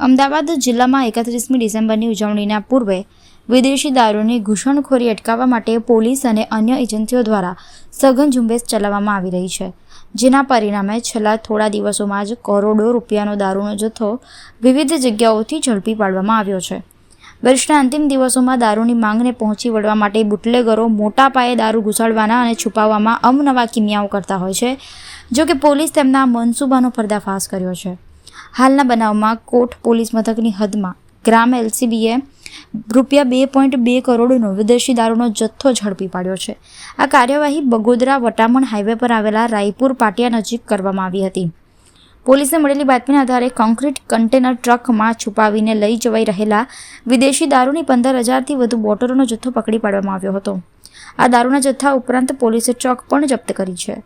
અમદાવાદ જિલ્લામાં એકત્રીસમી ડિસેમ્બરની ઉજવણીના પૂર્વે વિદેશી દારૂની ઘૂસણખોરી અટકાવવા માટે પોલીસ અને અન્ય એજન્સીઓ દ્વારા સઘન ઝુંબેશ ચલાવવામાં આવી રહી છે, જેના પરિણામે છેલ્લા થોડા દિવસોમાં જ કરોડો રૂપિયાનો દારૂનો જથ્થો વિવિધ જગ્યાઓથી ઝડપી પાડવામાં આવ્યો છે. વર્ષના અંતિમ દિવસોમાં દારૂની માંગને પહોંચી વળવા માટે બુટલેગરો મોટા પાયે દારૂ ઘુસાડવાના અને છુપાવવામાં અમનવા કિમિયાઓ કરતા હોય છે જો કે પોલીસ તેમના મનસૂબાનો પર્દાફાશ કર્યો છે. હાલના બનાવમાં કોટ પોલીસ મથકની હદમાં. ગ્રામ એલસીબીએ રૂપિયા બે પોઈન્ટ બે કરોડનો વિદેશી દારૂનો જથ્થો ઝડપી પાડ્યો છે. આ કાર્યવાહી બગોદરા વટામણ હાઈવે પર આવેલા રાયપુર પાટિયા નજીક કરવામાં આવી હતી. પોલીસને મળેલી બાતમીના આધારે કોન્ક્રીટ કન્ટેનર ટ્રકમાં છુપાવીને લઈ જવાઈ રહેલા વિદેશી દારૂની પંદર હજારથી વધુ બોટલોનો જથ્થો પકડી પાડવામાં આવ્યો હતો. આ દારૂના જથ્થા ઉપરાંત પોલીસે ટ્રક પણ જપ્ત કરી છે.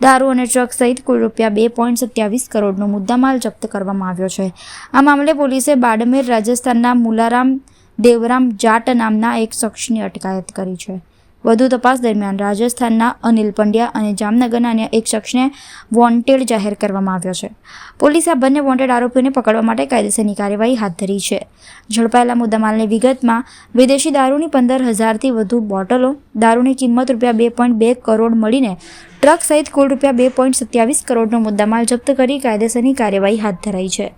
દારૂ અને ટ્રક સહિત કુલ રૂપિયા બે પોઈન્ટ સત્યાવીસ કરોડનો મુદ્દામાલ જપ્ત કરવામાં આવ્યો છે. આ મામલે પોલીસે બાડમેર રાજસ્થાનના મુલારામ દેવરામ જાટ નામના એક શખ્સની અટકાયત કરી છે. વધુ તપાસ દરમિયાન રાજસ્થાનના અનિલ પંડ્યા અને જામનગરના અન્ય એક શખ્સને વોન્ટેડ જાહેર કરવામાં આવ્યો છે. પોલીસે આ બંને વોન્ટેડ આરોપીઓને પકડવા માટે કાયદેસરની કાર્યવાહી હાથ ધરી છે. ઝડપાયેલા મુદ્દામાલની વિગતમાં, વિદેશી દારૂની પંદર હજારથી વધુ બોટલો, દારૂની કિંમત રૂપિયા બે પોઈન્ટ બે કરોડ મળીને ટ્રક સહિત કુલ રૂપિયા બે પોઈન્ટ સત્યાવીસ કરોડનો મુદ્દામાલ જપ્ત કરી કાયદેસરની કાર્યવાહી હાથ ધરાઈ છે.